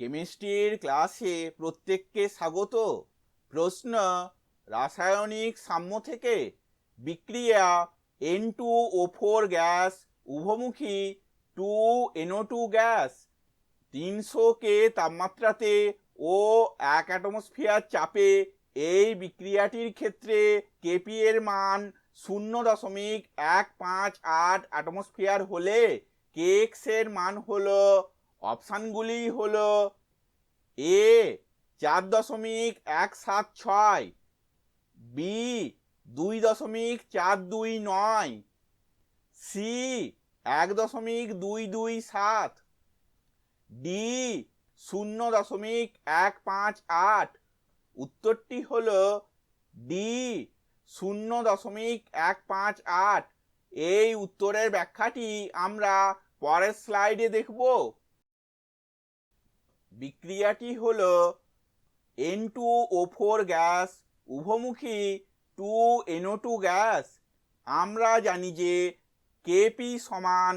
কেমিস্ট্রির ক্লাসে প্রত্যেককে স্বাগত। প্রশ্ন, রাসায়নিক সাম্য থেকে বিক্রিয়া N two O four gas, উভমুখী two N O two gas তিনশো কে তাপমাত্রাতে ও এক অ্যাটমসফিয়ার চাপে এই বিক্রিয়াটির ক্ষেত্রে কেপি এর মান শূন্য দশমিক এক পাঁচ আট অ্যাটমসফিয়ার হলে কেএক্স এর মান হলো অপশানগুলি হল এ, চার দশমিক এক সাত ছয়, বি, দুই দশমিক চার দুই নয়, সি, এক দশমিক দুই দুই সাত, ডি, শূন্য দশমিক এক পাঁচ আট। উত্তরটি হল ডি, শূন্য দশমিক এক পাঁচ আট। এই উত্তরের ব্যাখ্যাটি আমরা পরের স্লাইডে দেখব। বিক্রিয়াটি হলো N two O four gas, উভমুখী two N O two gas. আমরা জানি যে কেপি সমান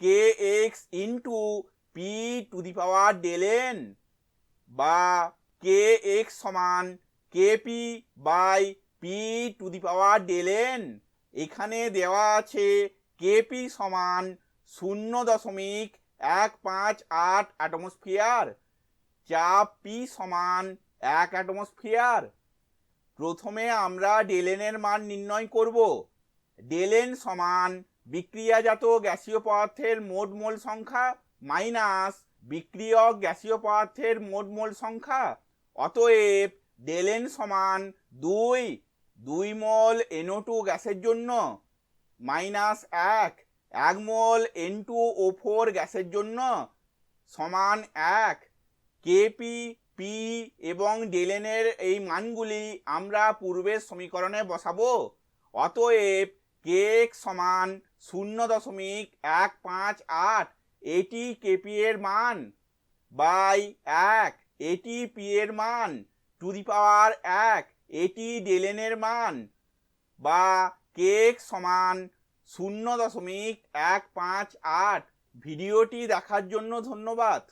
K X into P to the power del N বা কে এক্স সমান K P by P to the power del N এখানে দেওয়া আছে KP সমান শূন্য দশমিক এক পাঁচ আট অ্যাটমসফিয়ার চাপ পি সমান এক অ্যাটমসফিয়ার। প্রথমে আমরা ডেলেনের মান নির্ণয় করব। ডেলেন সমান বিক্রিয়াজাত গ্যাসীয় পদার্থের মোট মোল সংখ্যা মাইনাস বিক্রিয়ক গ্যাসীয় পদার্থের মোট মোল সংখ্যা। অতএব ডেলেন সমান দুই দুই মোল এনও টু গ্যাসের জন্য মাইনাস এক এক mole N two O four গ্যাসের জন্য সমান এক। কেপি পি এবং ডেলেনের এই মানগুলি আমরা পূর্বের সমীকরণে বসাবো। অতএব কে সমান শূন্য দশমিক এক পাঁচ আট, এটি কেপি এর মান বাই এক, এটি পি এর মান টু দি পাওয়ার এক, এটি ডেলেনের মান বা কে সমান শূন্য দশমিক এক পাঁচ আট। ভিডিওটি দেখার জন্য ধন্যবাদ।